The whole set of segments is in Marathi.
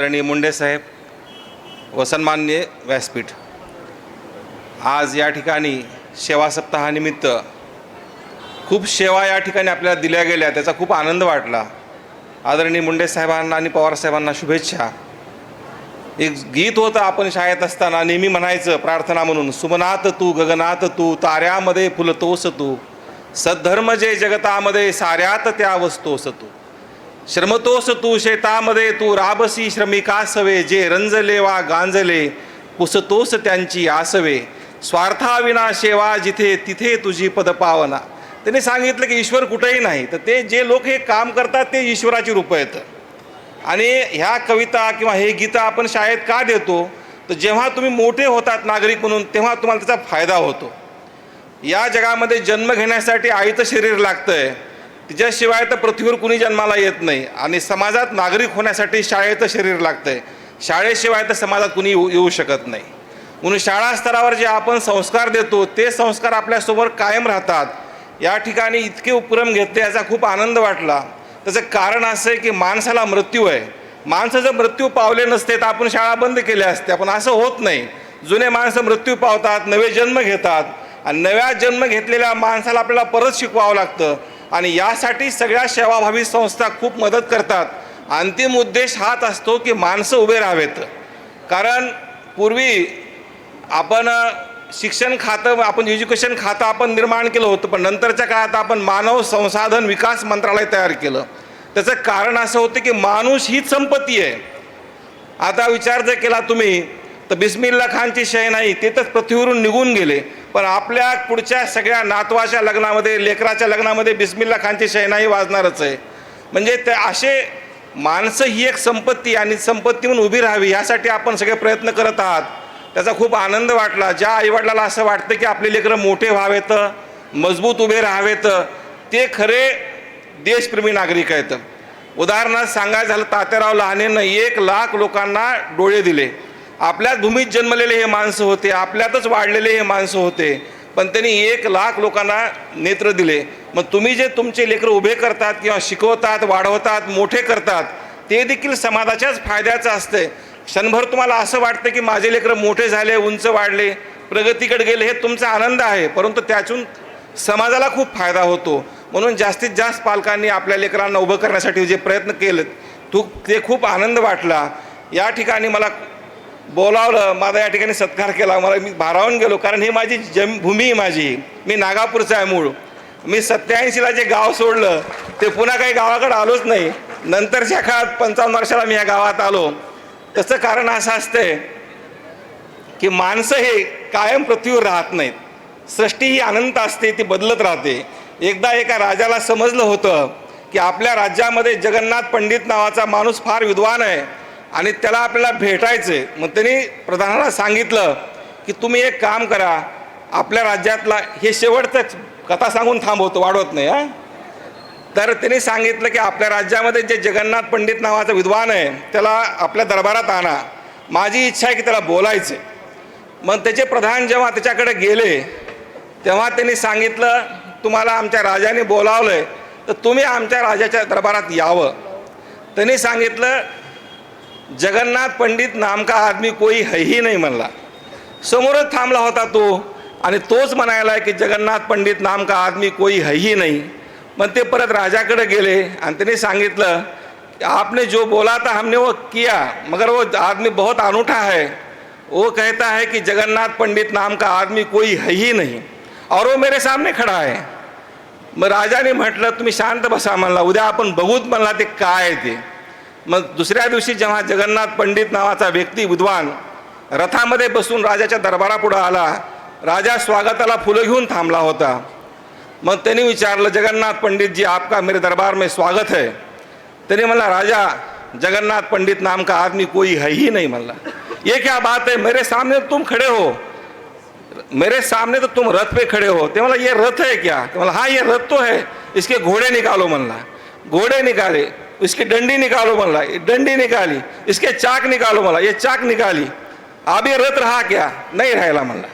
आदरणीय मुंडे साहेब व सन्मान्य व्यासपीठ आज या ठिकाणी सेवा सप्ताहानिमित्त खूप सेवा या ठिकाणी आपल्याला दिल्या गेल्या त्याचा खूप आनंद वाटला. आदरणीय मुंडे साहेबांना आणि पवार साहेबांना शुभेच्छा. एक गीत होतं आपण शाळेत असताना नेहमी म्हणायचं प्रार्थना म्हणून सुमनात तू गगनात तू ताऱ्यामध्ये फुलतोस तू. सद्धर्म जे जगतामध्ये साऱ्यात त्या वस्तोस तू. श्रमतोस तू शेतामध्ये तू राबसी श्रमिकासवे जे रंजले वा गांजले पुसतोस त्यांची आसवे. स्वार्थाविना सेवा जिथे तिथे तुझी पदपावना. त्यांनी सांगितलं की ईश्वर कुठेही नाही तर ते जे लोक हे काम करतात ते ईश्वराची रूपं येतं आणि ह्या कविता किंवा हे गीतं आपण शाळेत का देतो? तर जेव्हा तुम्ही मोठे होतात नागरिक म्हणून तेव्हा तुम्हाला त्याचा फायदा होतो. या जगामध्ये जन्म घेण्यासाठी आईचं शरीर लागतं आहे तिच्याशिवाय तर पृथ्वीवर कुणी जन्माला येत नाही. आणि समाजात नागरिक होण्यासाठी शाळेचं शरीर लागतं आहे शाळेशिवाय तर समाजात कुणी येऊ येऊ शकत नाही. म्हणून शाळा स्तरावर जे आपण संस्कार देतो ते संस्कार आपल्यासमोर कायम राहतात. या ठिकाणी इतके उपक्रम घेतले याचा खूप आनंद वाटला. त्याचं कारण असं आहे की माणसाला मृत्यू आहे. माणसं जर मृत्यू पावले नसते तर आपण शाळा बंद केल्या असते पण असं होत नाही. जुने माणसं मृत्यू पावतात नवे जन्म घेतात. आणि नव्या जन्म घेतलेल्या माणसाला आपल्याला परत शिकवावं लागतं. आणि यासाठी सगळ्या सेवाभावी संस्था खूप मदत करतात. अंतिम उद्देश हाच असतो की माणसं उभे राहावेत. कारण पूर्वी आपण शिक्षण खातं आपण एज्युकेशन खातं आपण निर्माण केलं होतं पण नंतरच्या काळात आपण मानव संसाधन विकास मंत्रालय तयार केलं. त्याचं कारण असं होतं की माणूस हीच संपत्ती आहे. आता विचार जर केला तुम्ही तर बिस्मिल्ला खानची शय नाही ते तर पृथ्वीवरून निघून गेले. पण आपल्या पुढच्या सगळ्या नातवाच्या लग्नामध्ये लेकराच्या लग्नामध्ये बिस्मिल्ला खानची शहनाही वाजणारच आहे. म्हणजे ते असे माणसं ही एक संपत्ती आणि संपत्ती म्हणून उभी राहावी यासाठी आपण सगळे प्रयत्न करत आहात. त्याचा खूप आनंद वाटला. ज्या आईवडिलाला असं वाटतं की आपले लेकरं मोठे व्हावेत मजबूत उभे राहावेत ते खरे देशप्रेमी नागरिक आहेत. उदाहरणार्थ सांगायचं झालं तात्याराव लहानेनं एक लाख लोकांना डोळे दिले. आपल्याच भूमीत जन्मलेले हे माणसं होते आपल्यातच वाढलेले हे माणसं होते. पण त्यांनी एक लाख लोकांना नेत्र दिले. मग तुम्ही जे तुमचे लेकरं उभे करतात किंवा शिकवतात वाढवतात मोठे करतात ते देखील समाजाच्याच फायद्याचं असते क्षणभर तुम्हाला असं वाटतं की माझे लेकरं मोठे झाले उंच वाढले प्रगतीकडे गेले हे तुमचा आनंद आहे. परंतु त्यातून समाजाला खूप फायदा होतो. म्हणून जास्तीत जास्त पालकांनी आपल्या लेकरांना उभं करण्यासाठी जे प्रयत्न केलेत तू ते खूप आनंद वाटला. या ठिकाणी मला बोलावलं माझा या ठिकाणी सत्कार केला मला मी भारावून गेलो कारण ही माझी जम भूमी आहे माझी. मी नागापूरचं आहे मूळ. मी सत्याऐंशीला जे गाव सोडलं ते पुन्हा काही गावाकडे आलोच नाही. नंतरच्या काळात पंचावन्न वर्षाला मी या गावात आलो. त्याचं कारण असं असतंय की माणसं हे कायम पृथ्वीवर राहत नाहीत. सृष्टी ही अनंत असते ती बदलत राहते. एकदा एका राजाला समजलं होतं की आपल्या राज्यामध्ये जगन्नाथ पंडित नावाचा माणूस फार विद्वान आहे. आणि त्याला आपल्याला भेटायचं आहे मग त्यांनी प्रधानाला सांगितलं की तुम्ही एक काम करा आपल्या राज्यातला हे शेवटचं कथा सांगून थांबवतो वाढवत नाही हां? तर त्यांनी सांगितलं की आपल्या राज्यामध्ये जे जगन्नाथ पंडित नावाचा विद्वान आहे त्याला आपल्या दरबारात आणा. माझी इच्छा आहे की त्याला बोलायचं मग त्याचे प्रधान जेव्हा त्याच्याकडे गेले तेव्हा त्यांनी सांगितलं तुम्हाला आमच्या राजाने बोलावलं आहे तर तुम्ही आमच्या राजाच्या दरबारात यावं. त्यांनी सांगितलं जगन्नाथ पंडित नाम का आदमी कोई है ही नाही म्हणला. समोरच थांबला होता तो आणि तोच म्हणायला की जगन्नाथ पंडित नाम का आदमी कोई है ही नाही. मग ते परत राजाकडे गेले आणि त्यांनी सांगितलं आपने जो बोला था हमने वो किया मगर वो आदमी बहुत अनूठा है. वो कहता है कि जगन्नाथ पंडित नाम का आदमी कोई है ही नहीं और वो मेरे सामने खड़ा है. मग राजाने म्हटलं तुम्ही शांत बसा म्हणला उद्या आपण बघूत म्हणला ते काय आहे ते. मग दुसऱ्या दिवशी जेव्हा जगन्नाथ पंडित नावाचा व्यक्ती विद्वान रथामध्ये बसून राजाच्या दरबारापुढं आला राजा स्वागताला फुलं घेऊन थांबला होता. मग त्यांनी विचारलं जगन्नाथ पंडित जी आपका मेरे दरबार में स्वागत है. त्यांनी म्हणला राजा जगन्नाथ पंडित नाम का आदमी कोई है ही नहीं? म्हणला ये क्या बात है? मेरे सामने तुम खड़े हो। मेरे सामने तो तुम रथ पे खड़े हो. ते मला ये रथ है क्या? म्हणला मला ये रथ तो है। इसके घोड़े निकालो. म्हणला घोड़े निकाले. इसकी डंडी निकालो बोला ये डंडी निकाली इसके चाक निकालो बोला ये चाक निकाली। अब ये रथ रहा क्या? नाही राहिला म्हणला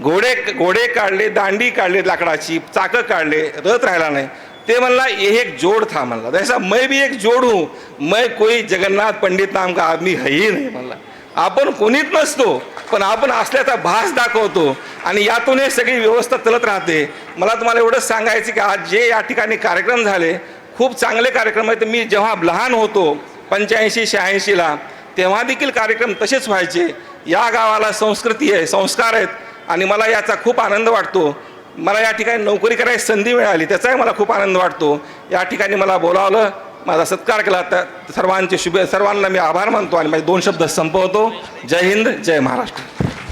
घोडे घोडे काढले दांडी काढले लाकडाची चाकं काढले रथ राहिला नाही। ते म्हणला ये एक जोड़ था म्हणला जैसा मैं भी एक जोड हूँ। मैं कोई जगन्नाथ पंडित नाम का आदमी है ही नाही म्हणला आपण कोणीच नसतो पण आपण असल्याचा भास दाखवतो आणि यातून हे सगळी व्यवस्था चलत राहते. मला तुम्हाला एवढंच सांगायचं की आज जे या ठिकाणी कार्यक्रम झाले खूप चांगले कार्यक्रम आहेत. मी जेव्हा लहान होतो पंच्याऐंशी शहाऐंशीला तेव्हा देखील कार्यक्रम तसेच व्हायचे. या गावाला संस्कृती आहे संस्कार आहेत आणि मला याचा खूप आनंद वाटतो. मला या ठिकाणी नोकरी करायची संधी मिळाली त्याचाही मला खूप आनंद वाटतो. या ठिकाणी मला बोलावलं माझा सत्कार केला. तर सर्वांचे शुभे सर्वांना मी आभार मानतो आणि माझे दोन शब्द संपवतो. जय हिंद जय महाराष्ट्र.